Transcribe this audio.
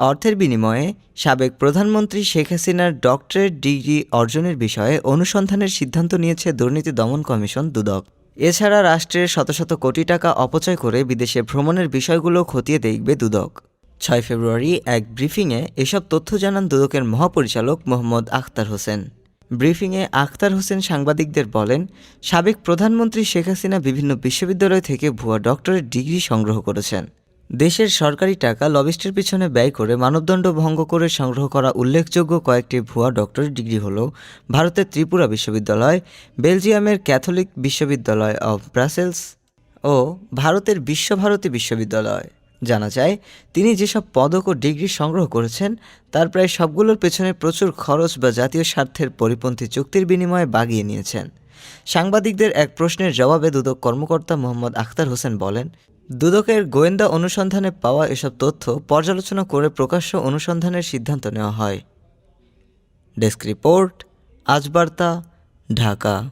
অর্থের বিনিময়ে সাবেক প্রধানমন্ত্রী শেখ হাসিনার ডক্টরেট ডিগ্রি অর্জনের বিষয়ে অনুসন্ধানের সিদ্ধান্ত নিয়েছে দুর্নীতি দমন কমিশন দুদক। এছাড়া রাষ্ট্রের শত শত কোটি টাকা অপচয় করে বিদেশে ভ্রমণের বিষয়গুলো খতিয়ে দেখবে দুদক। ছয় ফেব্রুয়ারি এক ব্রিফিংয়ে এসব তথ্য জানান দুদকের মহাপরিচালক মোহাম্মদ আখতার হোসেন। ব্রিফিংয়ে আখতার হোসেন সাংবাদিকদের বলেন, সাবেক প্রধানমন্ত্রী শেখ হাসিনা বিভিন্ন বিশ্ববিদ্যালয় থেকে ভুয়া ডক্টরেট ডিগ্রি সংগ্রহ করেছেন। দেশের সরকারি টাকা লবিস্টের পিছনে ব্যয় করে মানবদণ্ড ভঙ্গ করে সংগ্রহ করা উল্লেখযোগ্য কয়েকটি ভুয়া ডক্টরেট ডিগ্রি হল ভারতের ত্রিপুরা বিশ্ববিদ্যালয়, বেলজিয়ামের ক্যাথলিক বিশ্ববিদ্যালয় অব ব্রাসেলস ও ভারতের বিশ্বভারতী বিশ্ববিদ্যালয়। জানা যায়, তিনি যেসব পদক ও ডিগ্রি সংগ্রহ করেছেন, তার প্রায় সবগুলোর পেছনে প্রচুর খরচ বা জাতীয় স্বার্থের পরিপন্থী চুক্তির বিনিময়ে বাগিয়ে নিয়েছেন। সাংবাদিকদের এক প্রশ্নের জবাবে দুদক কর্মকর্তা মোহাম্মদ আখতার হোসেন বলেন, দুদকের গোয়েন্দা অনুসন্ধানে পাওয়া এসব তথ্য পর্যালোচনা করে প্রকাশ্য অনুসন্ধানের সিদ্ধান্ত নেওয়া হয়। ডেস্ক রিপোর্ট, আজ বার্তা, ঢাকা।